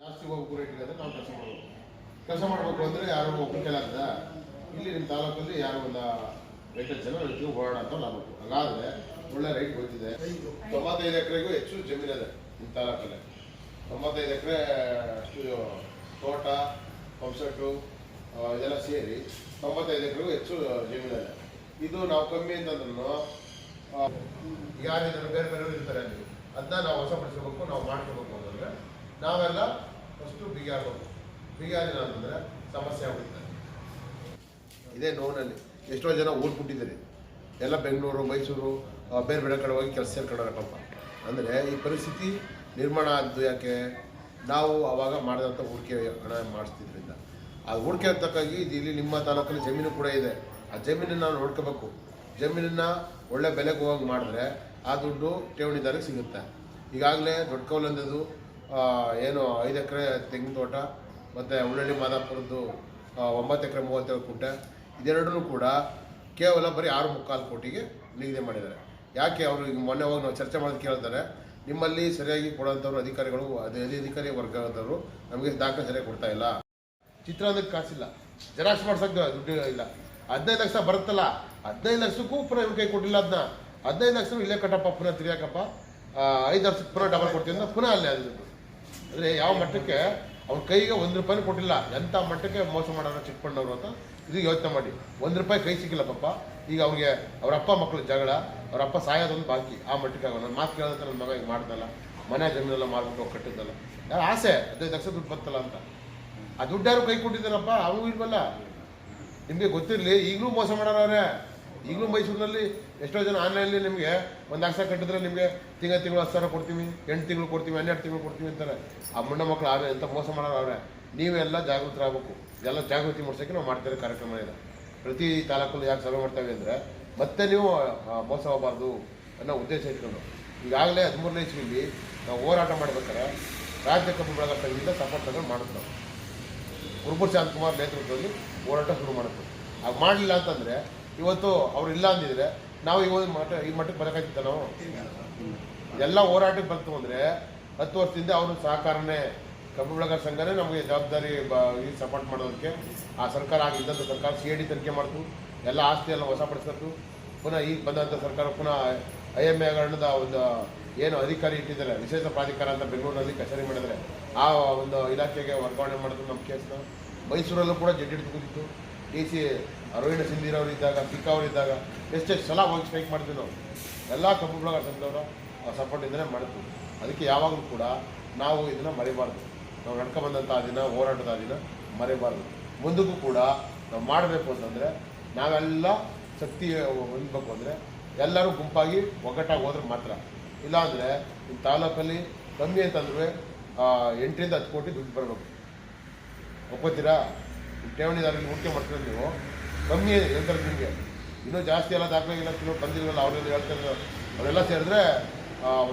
ಜಾಸ್ತಿ ಹೋಗಿ ಪೂರೈಕೆ ನಾವು ಕೆಲಸ ಮಾಡಬೇಕು. ಕೆಲಸ ಮಾಡಬೇಕು ಅಂದರೆ ಯಾರು ಒಬ್ಬರು ಆಗ್ತದ ಇಲ್ಲಿ ನಿಮ್ಮ ತಾಲೂಕಲ್ಲಿ ಯಾರು ಒಂದು ಎಂಟತ್ತು ಜನ ವ್ಯಕ್ತಿ ಅಂತ ಮಾಡಬೇಕು ಹಾಗಾದ್ರೆ ಒಳ್ಳೆ ರೈಟ್ ಬಂದಿದೆ ತೊಂಬತ್ತೈದು ಎಕರೆಗೂ ಹೆಚ್ಚು ಜಮೀನಿದೆ ನಿಮ್ಮ ತಾಲೂಕಲ್ಲಿ. ತೊಂಬತ್ತೈದು ಎಕರೆ, ಅಷ್ಟು ತೋಟ ಪಂಪ್ಸೆಟ್ಟು ಇದೆಲ್ಲ ಸೇರಿ ತೊಂಬತ್ತೈದು ಎಕರೆಗೂ ಹೆಚ್ಚು ಜಮೀನಿದೆ ಇದು. ನಾವು ಕಮ್ಮಿ ಅಂತಂದ್ರೂ ಯಾರಿದ್ದಾರೆ ಬೇರೆ ಬೇರೆಯವರು ಇರ್ತಾರೆ ಅಲ್ಲಿ ಅದನ್ನ ನಾವು ಹೊಸಪಡಿಸ್ಕೋಬೇಕು ನಾವು ಮಾಡ್ಕೋಬೇಕು ಅಂತಂದರೆ ನಾವೆಲ್ಲ ಫಸ್ಟು ಬಿಗಿ ಆಗಬೇಕು ಅಂತಂದರೆ ಸಮಸ್ಯೆ ಆಗುತ್ತೆ. ಇದೇ ನೋವಿನಲ್ಲಿ ಎಷ್ಟೋ ಜನ ಊರು ಬಿಟ್ಟಿದ್ದೀರಿ ಎಲ್ಲ ಬೆಂಗಳೂರು, ಮೈಸೂರು ಬೇರೆ ಬೇರೆ ಕಡೆ ಹೋಗಿ ಕೆಲಸ ಸೇರ್ಕೊಂಡಾರೆ ಪಾಪ. ಅಂದರೆ ಈ ಪರಿಸ್ಥಿತಿ ನಿರ್ಮಾಣ ಆದ್ದು ಯಾಕೆ? ನಾವು ಅವಾಗ ಮಾಡಿದಂಥ ಹೂಡಿಕೆ ಹಣ ಮಾಡಿಸ್ತಿದ್ರಿಂದ. ಆ ಹೂಡಿಕೆ ತಕ್ಕಾಗಿ ಇದು ಇಲ್ಲಿ ನಿಮ್ಮ ತಾಲೂಕಲ್ಲಿ ಜಮೀನು ಕೂಡ ಇದೆ. ಆ ಜಮೀನನ್ನು ನಾವು ನೋಡ್ಕೋಬೇಕು. ಜಮೀನನ್ನು ಒಳ್ಳೆ ಬೆಲೆಗೆ ಹೋಗಿ ಮಾಡಿದ್ರೆ ಆ ದುಡ್ಡು ಠೇವಣಿದಾರಿಗೆ ಸಿಗುತ್ತೆ. ಈಗಾಗಲೇ ದೊಡ್ಡ ಕೌಲಂದದು ಏನು ಐದು ಎಕರೆ ತೆಂಗಿನ ತೋಟ, ಮತ್ತು ಉಳ್ಳಳ್ಳಿ ಮಾದಾಪುರದ್ದು ಒಂಬತ್ತು ಎಕರೆ ಮೂವತ್ತೇಳು ಕುಂಟೆ. ಇದೆರಡೂ ಕೂಡ ಕೇವಲ ಬರೀ ಆರು ಮುಕ್ಕಾಲು ಕೋಟಿಗೆ ನಿಗದಿ ಮಾಡಿದ್ದಾರೆ. ಯಾಕೆ ಅವರು ಈಗ ಮೊನ್ನೆ ಹೋಗಿ ನಾವು ಚರ್ಚೆ ಮಾಡೋದು ಕೇಳ್ತಾರೆ, ನಿಮ್ಮಲ್ಲಿ ಸರಿಯಾಗಿ ಕೊಡೋಂಥವ್ರು ಅಧಿಕಾರಿಗಳು ಅದೇ ಅದೇ ಅಧಿಕಾರಿ ವರ್ಗದವರು ನಮಗೆ ದಾಖಲೆ ಸರಿಯಾಗಿ ಕೊಡ್ತಾ ಇಲ್ಲ. ಚಿತ್ರಾನ್ನಕ್ಕೆ ಕಾಸಿಲ್ಲ. ಜೆರಾಕ್ಸ್ ಮಾಡ್ಸೋಕ್ಕೆ ದುಡ್ಡು ಇಲ್ಲ. ಹದಿನೈದು ಲಕ್ಷ ಬರುತ್ತಲ್ಲ, ಹದಿನೈದು ಲಕ್ಷಕ್ಕೂ ಪುನಃ ಇವ್ರ ಕೈ ಕೊಟ್ಟಿಲ್ಲ ಅದನ್ನ ಹದಿನೈದು ಲಕ್ಷ ಇಲ್ಲೇ ಕಟ್ಟಪ್ಪ, ಪುನಃ ತಿರ್ಯಾಕಪ್ಪ ಐದು ವರ್ಷಕ್ಕೆ ಪುನಃ ಡಬಲ್ ಕೊಡ್ತೀನಿ ಅಂತ ಪುನಃ ಅಲ್ಲೇ ಅದು ಅಂದರೆ ಯಾವ ಮಟ್ಟಕ್ಕೆ ಅವ್ರ ಕೈಗೆ ಒಂದು ರೂಪಾಯಿ ಕೊಟ್ಟಿಲ್ಲ. ಎಂಥ ಮಟ್ಟಕ್ಕೆ ಮೋಸ ಮಾಡೋರು ಚಿಕ್ಕಪಣ್ಣವ್ರು ಅಂತ ಇದು ಯೋಚನೆ ಮಾಡಿ. ಒಂದು ರೂಪಾಯಿ ಕೈ ಸಿಕ್ಕಿಲ್ಲ ಪಾಪ. ಈಗ ಅವ್ರಿಗೆ ಅವ್ರ ಅಪ್ಪ ಮಕ್ಕಳು ಜಗಳ, ಅವ್ರ ಅಪ್ಪ ಸಾಯೋದೊಂದು ಬಾಕಿ. ಆ ಮಟ್ಟಕ್ಕೆ ಆಗೋ ನನ್ನ ಮಾತು ಕೇಳೋದಂತ ನನ್ನ ಮಗ ಈಗ ಮಾಡ್ದಲ್ಲ. ಮನೆ ಜಮೀನೆಲ್ಲ ಮಾರ್ಬಿಟ್ಟು ಹೋಗಿ ಕಟ್ಟಿದ್ದಲ್ಲ. ಯಾರು ಆಸೆ? ಅದೇ ದಕ್ಷ ದುಡ್ಡು ಬರ್ತಲ್ಲ ಅಂತ. ಆ ದುಡ್ಡು ಯಾರು ಕೈ ಕೊಟ್ಟಿದ್ದಾರಪ್ಪ? ಅವು ಇಲ್ವಲ್ಲ? ನಿಮಗೆ ಗೊತ್ತಿರಲಿ. ಈಗಲೂ ಮೋಸ ಮಾಡೋರವ್ರೆ. ಈಗಲೂ ಮೈಸೂರಿನಲ್ಲಿ ಎಷ್ಟೋ ಜನ ಆನ್ಲೈನಲ್ಲಿ ನಿಮಗೆ ಒಂದು ಲಕ್ಷ ಕಟ್ಟಿದ್ರೆ ನಿಮಗೆ ತಿಂಗಳ ತಿಂಗಳು ಹತ್ತು ಸಾವಿರ ಕೊಡ್ತೀವಿ, ಎಂಟು ತಿಂಗಳು ಕೊಡ್ತೀವಿ, ಹನ್ನೆರಡು ತಿಂಗಳು ಕೊಡ್ತೀವಿ ಅಂತಾರೆ. ಆ ಮಣ್ಣ ಮಕ್ಕಳು ಆದರೆ ಎಂಥ ಮೋಸ ಮಾಡೋರು ಅವರೇ ನೀವೆಲ್ಲ ಜಾಗೃತರಾಗಬೇಕು ಎಲ್ಲ ಜಾಗೃತಿ ಮೂಡಿಸೋಕೆ ನಾವು ಮಾಡ್ತಾರೆ ಕಾರ್ಯಕ್ರಮ ಇದೆ. ಪ್ರತಿ ತಾಲೂಕಲ್ಲಿ ಯಾಕೆ ಸಭೆ ಮಾಡ್ತೇವೆ ಅಂದರೆ ಮತ್ತೆ ನೀವು ಮೋಸ ಹೋಗಬಾರ್ದು ಅನ್ನೋ ಉದ್ದೇಶ ಇಟ್ಕೊಂಡು. ಈಗಾಗಲೇ ಹದಿಮೂರನೇ ಇಸ್ವಿಲಿ ನಾವು ಹೋರಾಟ ಮಾಡ್ಬೇಕಾದ್ರೆ ರಾಜ್ಯ ಕಬ್ಬು ಬೆಳೆಗಾರ ಸಂಘದಿಂದ ಸಪೋರ್ಟ್ ತಗೊಂಡು ಮಾಡ್ತಾರೆ ಗುರುಪುರ್ ಕುರುಬೂರ್ ಶಾಂತಕುಮಾರ್ ನೇತೃತ್ವದಲ್ಲಿ ಹೋರಾಟ ಶುರು ಮಾಡುತ್ತೆ ಆಗ ಮಾಡಲಿಲ್ಲ ಅಂತಂದರೆ ಇವತ್ತು ಅವ್ರು ಇಲ್ಲ ಅಂದಿದ್ರೆ ನಾವು ಈ ಒಂದು ಮಟ್ಟ ಈ ಮಟ್ಟಕ್ಕೆ ಬರಕಾಯ್ತಿತ್ತ ನಾವು? ಎಲ್ಲ ಹೋರಾಟಕ್ಕೆ ಬಂತು ಅಂದರೆ ಹತ್ತು ವರ್ಷದಿಂದ ಅವರು ಸಹಕಾರನೇ ಕಬ್ಬು ಬೆಳೆಗಾರ ಸಂಘನೇ ನಮಗೆ ಜವಾಬ್ದಾರಿ ಬ ಈ ಸಪೋರ್ಟ್ ಮಾಡೋದಕ್ಕೆ ಆ ಸರ್ಕಾರ ಆಗಿದ್ದಂಥ ಸರ್ಕಾರ ಸಿ ಐ ಡಿ ತನಿಖೆ ಮಾಡ್ತು. ಎಲ್ಲ ಆಸ್ತಿ ಎಲ್ಲ ಹೊಸಪಡಿಸ್ತು ಪುನಃ ಈಗ ಬಂದಂಥ ಸರ್ಕಾರ ಪುನಃ ಐ ಎಂ ಎ ಹಗರಣದ ಒಂದು ಏನು ಅಧಿಕಾರಿ ಇಟ್ಟಿದ್ದಾರೆ ವಿಶೇಷ ಪ್ರಾಧಿಕಾರ ಅಂತ ಬೆಂಗಳೂರಿನಲ್ಲಿ ಕಚೇರಿ ಮಾಡಿದರೆ ಆ ಒಂದು ಇಲಾಖೆಗೆ ವರ್ಗಾವಣೆ ಮಾಡಿದ್ರು ನಮ್ಮ ಕೇಸ್ ಮೈಸೂರಲ್ಲೂ ಕೂಡ ಜಡ್ಡಿ ಕೂತಿತ್ತು. ಡಿ ಸಿ ಅರವಿಂದ ಸಿಂಧಿರವರು ಇದ್ದಾಗ ಸಿಕ್ಕ ಅವರು ಇದ್ದಾಗ ಎಷ್ಟೆಷ್ಟು ಸಲ ಹೋಗಿ ಸ್ಟ್ರೈಕ್ ಮಾಡ್ತೀವಿ ನಾವು ಎಲ್ಲ ಕಬ್ಬು ಬೆಳೆಗಾರ ಸಪೋರ್ಟ್ ಸಪೋರ್ಟಿಂದಲೇ ಮಾಡಿದ್ವಿ ಅದಕ್ಕೆ ಯಾವಾಗಲೂ ಕೂಡ ನಾವು ಇದನ್ನು ಮರಿಬಾರ್ದು. ನಾವು ನಡ್ಕೊ ಬಂದಂಥ ಆ ದಿನ, ಹೋರಾಟದ ದಿನ ಮರಿಬಾರ್ದು. ಮುಂದಕ್ಕೂ ಕೂಡ ನಾವು ಮಾಡಬೇಕು ಅಂತಂದರೆ ನಾವೆಲ್ಲ ಶಕ್ತಿ ಹೊಂದಬೇಕು ಅಂದರೆ ಎಲ್ಲರೂ ಗುಂಪಾಗಿ ಒಗ್ಗಟ್ಟಾಗಿ ಹೋದ್ರೆ ಮಾತ್ರ. ಇಲ್ಲಾಂದರೆ ನಿಮ್ಮ ತಾಲೂಕಲ್ಲಿ ಕಮ್ಮಿ ಅಂತಂದ್ರೆ ಎಂಟರಿಂದ ಹತ್ತು ಕೋಟಿ ದುಡ್ಡು ಬರಬೇಕು. ಒಪ್ಕೋತೀರಾ? ನಿಮ್ಮ ಠೇವಣಿದಾರರಲ್ಲಿ ಹೂಡಿಕೆ ಮಾಡ್ತೀರ ನೀವು. ಕಮ್ಮಿ ನಿಮಗೆ. ಇನ್ನೂ ಜಾಸ್ತಿ ಎಲ್ಲ ದಾಖಲೆ ಇಲ್ಲ ಕಿಲೋ ಬಂದಿರಲ್ಲ ಅವರೆಲ್ಲ ಹೇಳ್ತಾರೆ. ಅವರೆಲ್ಲ ಸೇರಿದ್ರೆ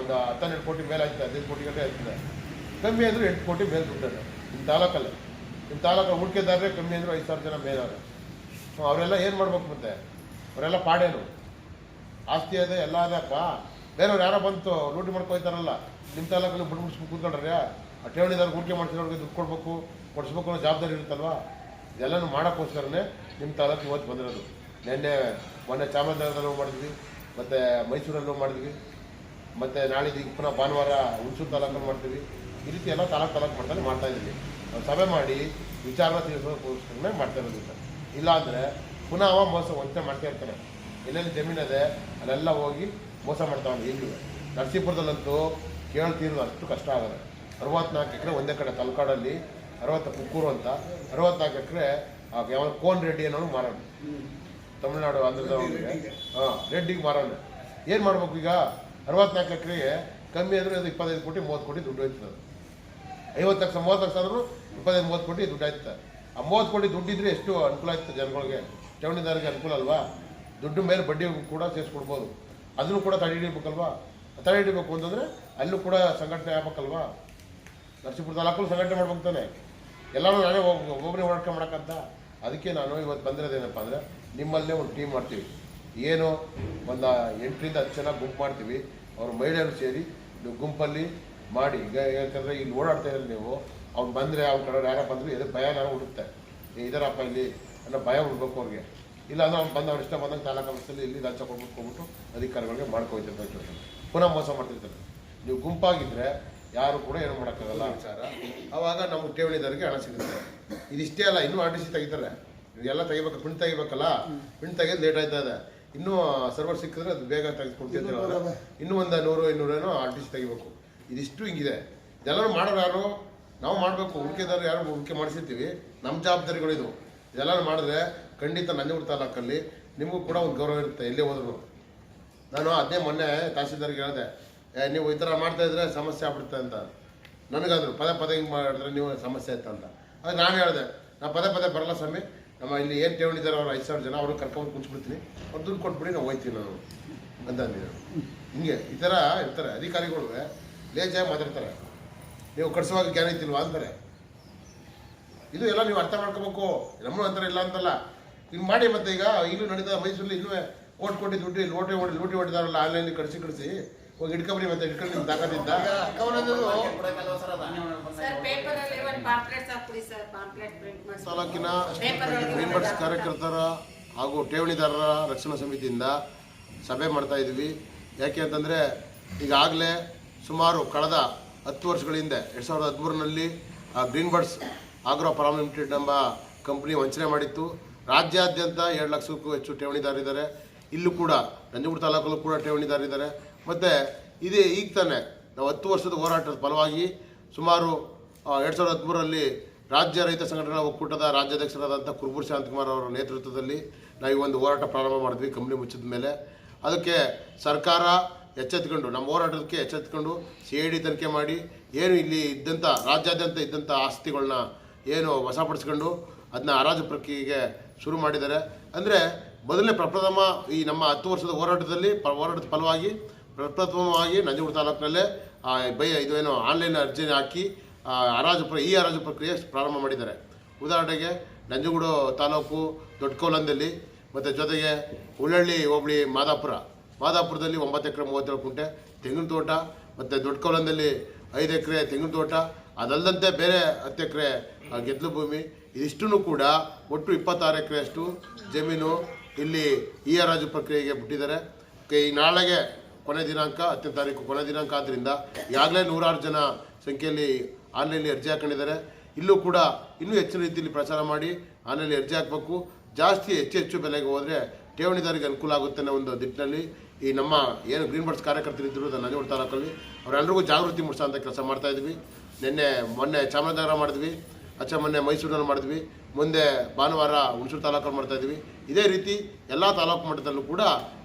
ಒಂದು ಹತ್ತನ್ನೆರಡು ಕೋಟಿ ಮೇಲೆ ಆಯ್ತದೆ, ಹದಿನೈದು ಕೋಟಿ ಗಂಟೆ ಆಯ್ತದೆ. ಕಮ್ಮಿ ಅಂದರೆ ಎಂಟು ಕೋಟಿ ಮೇಲೆ ದುಡ್ಡದೆ ನಿಮ್ಮ ತಾಲೂಕಲ್ಲಿ. ನಿಮ್ಮ ತಾಲೂಕು ಹೂಡಿಕೆದಾರರೇ ಕಮ್ಮಿ ಅಂದರೆ ಐದು ಸಾವಿರ ಜನ ಮೇಲವ್ರೆ ಅವರೆಲ್ಲ ಏನು ಮಾಡ್ಬೇಕು ಮತ್ತೆ? ಅವರೆಲ್ಲ ಪಾಡೇನು ಆಸ್ತಿ ಅದೇ, ಎಲ್ಲ ಅದಪ್ಪ ಬೇರೆಯವ್ರು ಯಾರೋ ಬಂತು, ಲೂಟಿ ಮಾಡ್ಕೊಯ್ತಾರಲ್ಲ ನಿಮ್ಮ ತಾಲೂಕಲ್ಲಿ ಮುಗಿಸ್ಬೇಕು ಕೂತ್ಕೊಂಡ್ರೆ ಆ ಠೇವಣಿದಾರ ಹೂಡಿಕೆ ಮಾಡ್ತಿರೋರಿಗೆ ದುಡ್ಡು ಕೊಡಬೇಕು, ಕೊಡಿಸ್ಬೇಕು ಅನ್ನೋ ಜವಾಬ್ದಾರಿ ಇರುತ್ತಲ್ವಾ? ಇದೆಲ್ಲನೂ ಮಾಡೋಕ್ಕೋಸ್ಕರನೇ ನಿಮ್ಮ ತಾಲೂಕು ಇವತ್ತು ಬಂದಿರೋದು. ನಿನ್ನೆ ಮೊನ್ನೆ ಚಾಮರಾಜನಗರದಲ್ಲೂ ಮಾಡಿದ್ವಿ, ಮತ್ತು ಮೈಸೂರಲ್ಲೂ ಮಾಡಿದ್ವಿ, ಮತ್ತು ನಾಳಿದ್ದು ಪುನಃ ಭಾನುವಾರ ಹುಣಸೂರು ತಾಲೂಕಲ್ಲಿ ಮಾಡ್ತೀವಿ. ಈ ರೀತಿ ಎಲ್ಲ ತಾಲೂಕು ತಾಲೂಕು ಮಾಡ್ತಾನೆ ಮಾಡ್ತಾ ಇದ್ದೀವಿ. ನಾವು ಸಭೆ ಮಾಡಿ ವಿಚಾರಣೆ ತಿಳಿಸೋದಕ್ಕೋಸ್ಕರನೇ ಮಾಡ್ತಾ ಇರೋದು ಸರ್. ಇಲ್ಲಾಂದರೆ ಪುನಃ ಅವ ಮೋಸ ವಂಚನೆ ಮಾಡ್ತಾ ಇರ್ತಾನೆ. ಎಲ್ಲೆಲ್ಲಿ ಜಮೀನಿದೆ ಅಲ್ಲೆಲ್ಲ ಹೋಗಿ ಮೋಸ ಮಾಡ್ತಾವೆ ಇಲ್ಲಿ. ನರಸೀಪುರದಲ್ಲಂತೂ ಕೇಳ್ತೀರೋದು ಅಷ್ಟು ಕಷ್ಟ ಆಗೋದು ಅರವತ್ನಾಲ್ಕು ಎಕರೆ ಒಂದೇ ಕಡೆ ತಲಕಾಡಲ್ಲಿ ಅರವತ್ತು ಕುಕ್ಕೂರು ಅಂತ ಅರವತ್ನಾಲ್ಕು ಎಕರೆ ಯಾವ ಕೋನ್ ರೆಡ್ಡಿ ಅನ್ನೋನು ಮಾರೋಣ ತಮಿಳ್ನಾಡು ಆಂಧ್ರದವ್ರಿಗೆ ಹಾಂ, ರೆಡ್ಡಿಗೆ ಮಾರೋಣ ಏನು ಮಾಡ್ಬೇಕು ಈಗ? ಅರವತ್ನಾಲ್ಕು ಎಕರೆಗೆ ಕಮ್ಮಿ ಅಂದರೆ ಅದು ಇಪ್ಪತ್ತೈದು ಕೋಟಿ, ಮೂವತ್ತು ಕೋಟಿ ದುಡ್ಡು ಹೋಯ್ತದೆ. ಐವತ್ತು ಲಕ್ಷ, ಮೂವತ್ತು ಲಕ್ಷ ಆದರೂ ಇಪ್ಪತ್ತೈದು, ಮೂವತ್ತು ಕೋಟಿ ದುಡ್ಡು ಆಯ್ತದೆ. ಆ ಮೂವತ್ತು ಕೋಟಿ ದುಡ್ಡಿದ್ರೆ ಎಷ್ಟು ಅನುಕೂಲ ಆಯ್ತದೆ ಜನಗಳಿಗೆ? ಠೇವಣಿದಾರರಿಗೆ ಅನುಕೂಲ ಅಲ್ವಾ? ದುಡ್ಡು ಮೇಲೆ ಬಡ್ಡಿ ಕೂಡ ಸೇರಿಸ್ಕೊಡ್ಬೋದು. ಅದನ್ನು ಕೂಡ ತಡೆ ಹಿಡಿಬೇಕಲ್ವಾ? ತಡೆ ಹಿಡಿಬೇಕು ಅಂತಂದರೆ ಅಲ್ಲೂ ಕೂಡ ಸಂಘಟನೆ ಆಗ್ಬೇಕಲ್ವಾ? ನರಸೀಪುರ ತಾಲೂಕಲ್ಲಿ ಸಂಘಟನೆ ಮಾಡ್ಬೇಕು ತಾನೆ. ಎಲ್ಲರೂ ನಾನೇ ಹೋಗ್ ಒಬ್ಬೊಬ್ಬರೇ ಹೋರಾಟ ಮಾಡೋಕ್ಕಂತ ಅದಕ್ಕೆ ನಾನು ಇವತ್ತು ಬಂದಿರೋದೇನಪ್ಪ ಅಂದರೆ ನಿಮ್ಮಲ್ಲೇ ಒಂದು ಟೀಮ್ ಮಾಡ್ತೀವಿ. ಏನು ಒಂದು ಎಂಟರಿಂದ ಹತ್ತು ಜನ ಗುಂಪು ಮಾಡ್ತೀವಿ. ಅವ್ರ ಮಹಿಳೆಯರು ಸೇರಿ ನೀವು ಗುಂಪಲ್ಲಿ ಮಾಡಿ. ಈಗ ಯಾಕಂದರೆ ಇಲ್ಲಿ ಓಡಾಡ್ತಾ ಇರಲಿ ನೀವು. ಅವ್ನು ಬಂದರೆ ಅವ್ನ ಕಡೆ ಯಾರ ಬಂದರೂ ಎದು, ಭಯ ನಾನು ಹುಡುಕ್ತೆ. ಇದರಪ್ಪ ಇಲ್ಲಿ. ಅನ್ನೋ ಭಯ ಹುಡ್ಬೇಕು ಅವ್ರಿಗೆ. ಇಲ್ಲ ಅಂದ್ರೆ ಅವ್ನು ಬಂದು ಅವ್ರು ಇಷ್ಟ ಬಂದಂಗೆ ತಾಲೂಕು ಆಫೀಸಲ್ಲಿ ಇಲ್ಲಿ ಲಂಚ ಕೊಟ್ಬಿಟ್ಟು ಹೋಗ್ಬಿಟ್ಟು ಅಧಿಕಾರಿಗಳಿಗೆ ಮಾಡ್ಕೊಯ್ತಿರ್ತಾರೆ ಪುನಃ ಮೋಸ ಮಾಡ್ತಿರ್ತಾರೆ. ನೀವು ಗುಂಪಾಗಿದ್ರೆ ಯಾರು ಕೂಡ ಏನು ಮಾಡೋಕ್ಕಾಗಲ್ಲ ವಿಚಾರ. ಅವಾಗ ನಮ್ಮ ಠೇವಣಿದಾರಿಗೆ ಹಣ ಸಿಗುತ್ತೆ. ಇದಿಷ್ಟೇ ಅಲ್ಲ, ಇನ್ನೂ ಆರ್ ಟಿ ಸಿ ತೆಗಿತಾರೆ. ಇದೆಲ್ಲ ತೆಗಿಬೇಕು ಪ್ರಿಂಟ್ ತೆಗಿಬೇಕಲ್ಲ? ಪ್ರಿಂಟ್ ತೆಗೆದು ಲೇಟ್ ಆಯ್ತಾ ಇದೆ? ಇನ್ನೂ ಸರ್ವರ್ ಸಿಕ್ಕಿದ್ರೆ ಅದು ಬೇಗ ತೆಗೆದುಕೊಡ್ತೀವಿ ಇನ್ನೂ ಒಂದು ನೂರು ಇನ್ನೂರೇನೋ ಆರ್ ಟಿ ಸಿ ತೆಗಿಬೇಕು. ಇದಿಷ್ಟು ಹಿಂಗಿದೆ. ಇದೆಲ್ಲರೂ ಮಾಡೋರು ಯಾರು? ನಾವು ಮಾಡಬೇಕು. ಹುಡುಕಿದಾರು ಯಾರು ಹುಡುಕಿ ಮಾಡಿಸಿರ್ತೀವಿ. ನಮ್ಮ ಜವಾಬ್ದಾರಿಗಳು ಇದು ಇದೆಲ್ಲರೂ ಮಾಡಿದ್ರೆ ಖಂಡಿತ ನಂಜನಗೂಡು ತಾಲೂಕಲ್ಲಿ ನಿಮಗೂ ಕೂಡ ಒಂದು ಗೌರವ ಇರುತ್ತೆ, ಎಲ್ಲೇ ಹೋದ್ರು. ನಾನು ಅದೇ ಮೊನ್ನೆ ತಹಸೀಲ್ದಾರ್ಗೆ ಹೇಳಿದೆ. ನೀವು ಈ ಥರ ಮಾಡ್ತಾ ಇದ್ರೆ ಸಮಸ್ಯೆ ಆಗ್ಬಿಡುತ್ತೆ ಅಂತ. ನನಗಾದ್ರು ಪದೇ ಪದೇ ಹಿಂಗೆ ಮಾಡಿದ್ರೆ ನೀವು ಸಮಸ್ಯೆ ಆಯ್ತು ಅಂತ. ಅದು ನಾನು ಹೇಳಿದೆ, ನಾ ಪದೇ ಪದೇ ಬರಲ್ಲ ಸ್ವಾಮಿ. ನಮ್ಮ ಇಲ್ಲಿ ಏನು ಠೇವಣಿದ್ದಾರೆ ಅವ್ರು ಐದು ಸಾವಿರ ಜನ ಅವ್ರು ಕರ್ಕೊಂಡು ಕುಂಚ್ಬಿಡ್ತೀನಿ ಅವ್ರು ದುಡ್ಡು ಕೊಟ್ಬಿಡಿ ನಾವು ಹೋಯ್ತೀನಿ ನಾನು. ಅಂತ ಹಿಂಗೆ ಈ ಥರ ಇರ್ತಾರೆ ಅಧಿಕಾರಿಗಳು ಲೇಜಾಗಿ ಮಾತಾಡ್ತಾರೆ. ನೀವು ಕಟ್ಸುವಾಗ ಜ್ಞಾನ ಇದ್ದಿಲ್ವಾ ಅಂತಾರೆ. ಇದು ಎಲ್ಲ ನೀವು ಅರ್ಥ ಮಾಡ್ಕೋಬೇಕು. ನಮ್ಮನ್ನು ಅಂತಾರೆ ಇಲ್ಲ ಅಂತಲ್ಲ. ಇನ್ನು ಮಾಡಿ ಮತ್ತೆ ಈಗ, ಇಲ್ಲೂ ನಡೀತಾ ಮೈಸೂರಲ್ಲಿ ಇನ್ನೂ ಕೋಟ್ ಕೋಟಿ ದುಡ್ಡು ಲೋಟೆ ಹೊಡಿ ಲೂಟಿ ಹೊಡಿದಾರಲ್ಲ ಆನ್ಲೈನಲ್ಲಿ ಕಡಿಸಿ ಕಡಿಸಿ ಹೋಗಿ ಇಟ್ಕೊಬಿಡಿ ಮತ್ತೆ ಇಟ್ಕೊಂಡು ನಿಮ್ಗೆ ತಾಕತ್ತಿದ್ದ ತಾಲೂಕಿನ ಪೇಪರ್ ಗ್ರೀನ್ ಬರ್ಡ್ಸ್ ಕಾರ್ಯಕರ್ತರ ಹಾಗೂ ಠೇವಣಿದಾರರ ರಕ್ಷಣಾ ಸಮಿತಿಯಿಂದ ಸಭೆ ಮಾಡ್ತಾ ಇದ್ವಿ. ಯಾಕೆ ಅಂತಂದರೆ ಈಗಾಗಲೇ ಸುಮಾರು ಕಳೆದ ಹತ್ತು ವರ್ಷಗಳ ಹಿಂದೆ ಎರಡು ಸಾವಿರದ ಹದಿಮೂರರಲ್ಲಿ green birds agro farm limited ಎಂಬ ಕಂಪ್ನಿ ವಂಚನೆ ಮಾಡಿತ್ತು. ರಾಜ್ಯಾದ್ಯಂತ ಎರಡು ಲಕ್ಷಕ್ಕೂ ಹೆಚ್ಚು ಠೇವಣಿದಾರಿದ್ದಾರೆ ಇಲ್ಲೂ ಕೂಡ ನಂಜನಗೂಡು ತಾಲೂಕಲ್ಲೂ ಕೂಡ ಠೇವಣಿದಾರಿದ್ದಾರೆ ಮತ್ತು ಇದೇ ಈಗ ತಾನೇ ನಾವು ಹತ್ತು ವರ್ಷದ ಹೋರಾಟದ ಫಲವಾಗಿ ಸುಮಾರು ಎರಡು ಸಾವಿರದ ಹದಿಮೂರರಲ್ಲಿ ರಾಜ್ಯ ರೈತ ಸಂಘಟನಾ ಒಕ್ಕೂಟದ ರಾಜ್ಯಾಧ್ಯಕ್ಷರಾದಂಥ ಕುರುಬೂರು ಶಾಂತಕುಮಾರ್ ಅವರ ನೇತೃತ್ವದಲ್ಲಿ ನಾವು ಈ ಒಂದು ಹೋರಾಟ ಪ್ರಾರಂಭ ಮಾಡಿದ್ವಿ ಕಂಪ್ನಿ ಮುಚ್ಚಿದ ಮೇಲೆ. ಅದಕ್ಕೆ ಸರ್ಕಾರ ಎಚ್ಚೆತ್ಕೊಂಡು, ನಮ್ಮ ಹೋರಾಟಕ್ಕೆ ಎಚ್ಚೆತ್ಕೊಂಡು ಸಿ ಐ ಡಿ ತನಿಖೆ ಮಾಡಿ, ಏನು ಇಲ್ಲಿ ಇದ್ದಂಥ, ರಾಜ್ಯಾದ್ಯಂತ ಇದ್ದಂಥ ಆಸ್ತಿಗಳನ್ನ ಏನು ವಶಪಡಿಸ್ಕೊಂಡು ಅದನ್ನ ಹರಾಜು ಪ್ರಕ್ರಿಯೆಗೆ ಶುರು ಮಾಡಿದ್ದಾರೆ. ಅಂದರೆ ಮೊದಲನೇ ಪ್ರಪ್ರಥಮ ಈ ನಮ್ಮ ಹತ್ತು ವರ್ಷದ ಹೋರಾಟದಲ್ಲಿ ಹೋರಾಟದ ಫಲವಾಗಿ ಪ್ರಪ್ರಥಮವಾಗಿ ನಂಜನಗೂಡು ತಾಲೂಕಿನಲ್ಲೇ ಬೈ ಇದು ಏನು ಆನ್ಲೈನ್ ಅರ್ಜಿ ಹಾಕಿ ಹರಾಜು ಪ್ರ ಈ ಹರಾಜು ಪ್ರಕ್ರಿಯೆ ಪ್ರಾರಂಭ ಮಾಡಿದ್ದಾರೆ. ಉದಾಹರಣೆಗೆ ನಂಜನಗೂಡು ತಾಲೂಕು ದೊಡ್ಡಕೋಲಂದಲ್ಲಿ, ಮತ್ತು ಜೊತೆಗೆ ಉಳ್ಳಳ್ಳಿ ಹೋಬಳಿ ಮಾದಾಪುರ. ಮಾದಾಪುರದಲ್ಲಿ ಒಂಬತ್ತು ಎಕರೆ ಮೂವತ್ತೇಳು ಕುಂಟೆ ತೆಂಗಿನ ತೋಟ, ಮತ್ತು ದೊಡ್ಡಕೋಲಂದಲ್ಲಿ ಐದು ಎಕರೆ ತೆಂಗಿನ ತೋಟ, ಅದಲ್ಲದಂತೆ ಬೇರೆ ಹತ್ತು ಎಕರೆ ಗೆದ್ದಲು ಭೂಮಿ. ಇದಿಷ್ಟನ್ನು ಕೂಡ ಒಟ್ಟು ಇಪ್ಪತ್ತಾರು ಎಕರೆಯಷ್ಟು ಜಮೀನು ಇಲ್ಲಿ ಈ ಹರಾಜು ಪ್ರಕ್ರಿಯೆಗೆ ಬಿಟ್ಟಿದ್ದಾರೆ. ಈ ನಾಳೆಗೆ ಕೊನೆ ದಿನಾಂಕ, ಹತ್ತನೇ ತಾರೀಕು ಕೊನೆ ದಿನಾಂಕ ಆದ್ದರಿಂದ ಈಗಾಗಲೇ ನೂರಾರು ಜನ ಸಂಖ್ಯೆಯಲ್ಲಿ ಆನ್ಲೈನಲ್ಲಿ ಅರ್ಜಿ ಹಾಕೊಂಡಿದ್ದಾರೆ. ಇಲ್ಲೂ ಕೂಡ ಇನ್ನೂ ಹೆಚ್ಚಿನ ರೀತಿಯಲ್ಲಿ ಪ್ರಚಾರ ಮಾಡಿ ಆನ್ಲೈನಲ್ಲಿ ಅರ್ಜಿ ಹಾಕಬೇಕು. ಜಾಸ್ತಿ ಹೆಚ್ಚು ಹೆಚ್ಚು ಬೆಲೆಗೆ ಹೋದರೆ ಠೇವಣಿದಾರಿಗೆ ಅನುಕೂಲ ಆಗುತ್ತೆ ಅನ್ನೋ ಒಂದು ದಿಟ್ಟಿನಲ್ಲಿ ಈ ನಮ್ಮ ಏನು ಗ್ರೀನ್ ಬರ್ಡ್ಸ್ ಕಾರ್ಯಕರ್ತರಿದ್ದರು ನಂಜನಗೂಡು ತಾಲೂಕಲ್ಲಿ ಅವರೆಲ್ಲರಿಗೂ ಜಾಗೃತಿ ಮೂಡಿಸೋಂಥ ಕೆಲಸ ಮಾಡ್ತಾ ಇದ್ವಿ. ನಿನ್ನೆ ಮೊನ್ನೆ ಚಾಮರಾಜನಗರ ಮಾಡಿದ್ವಿ. ಅಚ್ಚ ಮೊನ್ನೆ ಮೈಸೂರಿನಲ್ಲಿ ಮಾಡಿದ್ವಿ. ಮುಂದೆ ಭಾನುವಾರ ಹುಣಸೂರು ತಾಲೂಕಲ್ಲಿ ಮಾಡ್ತಾ ಇದ್ವಿ. ಇದೇ ರೀತಿ ಎಲ್ಲ ತಾಲೂಕು ಮಟ್ಟದಲ್ಲೂ ಕೂಡ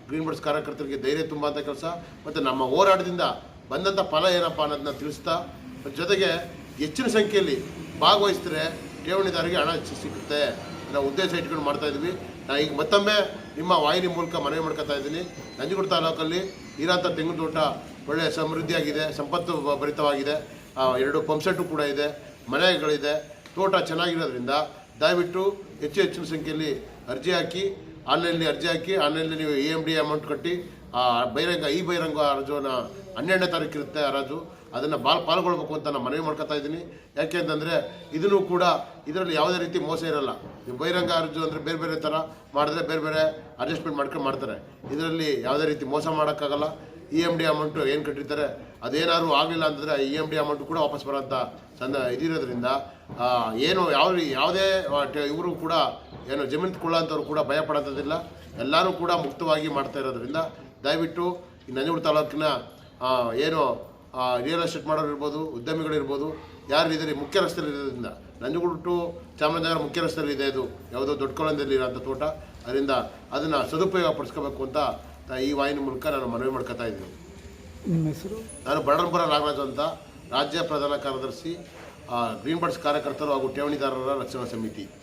ಗ್ರೀನ್ ಬರ್ಡ್ಸ್ ಕಾರ್ಯಕರ್ತರಿಗೆ ಧೈರ್ಯ ತುಂಬುವಂಥ ಕೆಲಸ. ಮತ್ತು ನಮ್ಮ ಹೋರಾಟದಿಂದ ಬಂದಂಥ ಫಲ ಏನಪ್ಪ ಅನ್ನೋದನ್ನ ತಿಳಿಸ್ತಾ ಜೊತೆಗೆ ಹೆಚ್ಚಿನ ಸಂಖ್ಯೆಯಲ್ಲಿ ಭಾಗವಹಿಸಿದ್ರೆ ಠೇವಣಿದಾರಿಗೆ ಹಣ ಸಿಗುತ್ತೆ ಅನ್ನೋ ಉದ್ದೇಶ ಇಟ್ಕೊಂಡು ಮಾಡ್ತಾ ಇದ್ವಿ. ನಾ ಈಗ ಮತ್ತೊಮ್ಮೆ ನಿಮ್ಮ ವಾಹಿನಿ ಮೂಲಕ ಮನವಿ ಮಾಡ್ಕೊತಾ ಇದ್ದೀನಿ. ನಂಜನಗೂಡು ತಾಲೂಕಲ್ಲಿ ಇರೋಂಥ ತೆಂಗಿನ ತೋಟ ಒಳ್ಳೆಯ ಸಮೃದ್ಧಿಯಾಗಿದೆ, ಸಂಪತ್ತು ಭರಿತವಾಗಿದೆ. ಎರಡು ಪಂಪ್ಸೆಟ್ಟು ಕೂಡ ಇದೆ, ಮನೆಗಳಿದೆ, ತೋಟ ಚೆನ್ನಾಗಿರೋದ್ರಿಂದ ದಯವಿಟ್ಟು ಹೆಚ್ಚು ಹೆಚ್ಚಿನ ಸಂಖ್ಯೆಯಲ್ಲಿ ಅರ್ಜಿ ಹಾಕಿ ಆನ್ಲೈನಲ್ಲಿ ಅರ್ಜಿ ಹಾಕಿ ಆನ್ಲೈನಲ್ಲಿ ನೀವು ಇ ಎಂ ಡಿ ಅಮೌಂಟ್ ಕಟ್ಟಿ, ಆ ಬಹಿರಂಗ, ಈ ಬಹಿರಂಗ ಹರಾಜುವನ್ನು ಹನ್ನೆರಡನೇ ತಾರೀಕು ಇರುತ್ತೆ ಹರಾಜು ಅದನ್ನು ಬಾಲ್ ಪಾಲ್ಗೊಳ್ಬೇಕು ಅಂತ ನಾನು ಮನವಿ ಮಾಡ್ಕೊತಾ ಇದ್ದೀನಿ. ಯಾಕೆ ಅಂತಂದರೆ ಇದನ್ನು ಕೂಡ ಇದರಲ್ಲಿ ಯಾವುದೇ ರೀತಿ ಮೋಸ ಇರಲ್ಲ. ನೀವು ಬಹಿರಂಗ ಅರ್ಜು ಅಂದರೆ ಬೇರೆ ಬೇರೆ ಥರ ಮಾಡಿದ್ರೆ ಬೇರೆ ಬೇರೆ ಅಡ್ಜಸ್ಟ್ಮೆಂಟ್ ಮಾಡ್ಕೊಂಡು ಮಾಡ್ತಾರೆ. ಇದರಲ್ಲಿ ಯಾವುದೇ ರೀತಿ ಮೋಸ ಮಾಡೋಕ್ಕಾಗಲ್ಲ. ಇ ಎಂ ಡಿ ಅಮೌಂಟು ಏನು ಕಟ್ಟಿರ್ತಾರೆ? ಅದೇನಾದ್ರು ಆಗಲಿಲ್ಲ ಅಂತಂದರೆ ಇ ಎಂ ಡಿ ಅಮೌಂಟು ಕೂಡ ವಾಪಸ್ ಬರೋಂಥ ಸಂದ ಇದಿರೋದ್ರಿಂದ ಏನು ಯಾವ ಯಾವುದೇ ಇವರು ಕೂಡ ಏನು ಜಮೀನು ಕೊಳ್ಳೋಂಥವ್ರು ಕೂಡ ಭಯ ಪಡೋದಿಲ್ಲ. ಎಲ್ಲರೂ ಕೂಡ ಮುಕ್ತವಾಗಿ ಮಾಡ್ತಾ ಇರೋದ್ರಿಂದ ದಯವಿಟ್ಟು ಈ ನಂಜನಗೂಡು ತಾಲೂಕಿನ ಏನು ರಿಯಲ್ ಎಸ್ಟೇಟ್ ಮಾಡೋರು ಇರ್ಬೋದು ಉದ್ಯಮಿಗಳಿರ್ಬೋದು ಯಾರು ಇದ್ದಾರೆ? ಮುಖ್ಯ ರಸ್ತೆಯಲ್ಲಿ ಇರೋದ್ರಿಂದ. ನಂಜನಗೂಡು ಟು ಚಾಮರಾಜನಗರ ಮುಖ್ಯ ರಸ್ತೆಯಲ್ಲಿ ಇದೆ. ಇದು ಯಾವುದೋ ದೊಡ್ಡ ಕೊಳಂದಲ್ಲಿ ಇರೋಂಥ ತೋಟ. ಅದರಿಂದ ಅದನ್ನು ಸದುಪಯೋಗ ಪಡಿಸ್ಕೋಬೇಕು ಅಂತ ಈ ವಾಹಿನಿ ಮೂಲಕ ನಾನು ಮನವಿ ಮಾಡ್ಕೊತಾ ಇದ್ದೀನಿ. ನಿಮ್ಮ ಹೆಸರು? ನಾನು ಬಡರಂಪುರ ನಾಗರಾಜ್ ಅಂತ ರಾಜ್ಯ ಪ್ರಧಾನ ಕಾರ್ಯದರ್ಶಿ ಆ, ಗ್ರೀನ್ ಬರ್ಡ್ಸ್ ಕಾರ್ಯಕರ್ತರು ಹಾಗೂ ಠೇವಣಿದಾರರ ರಕ್ಷಣಾ ಸಮಿತಿ.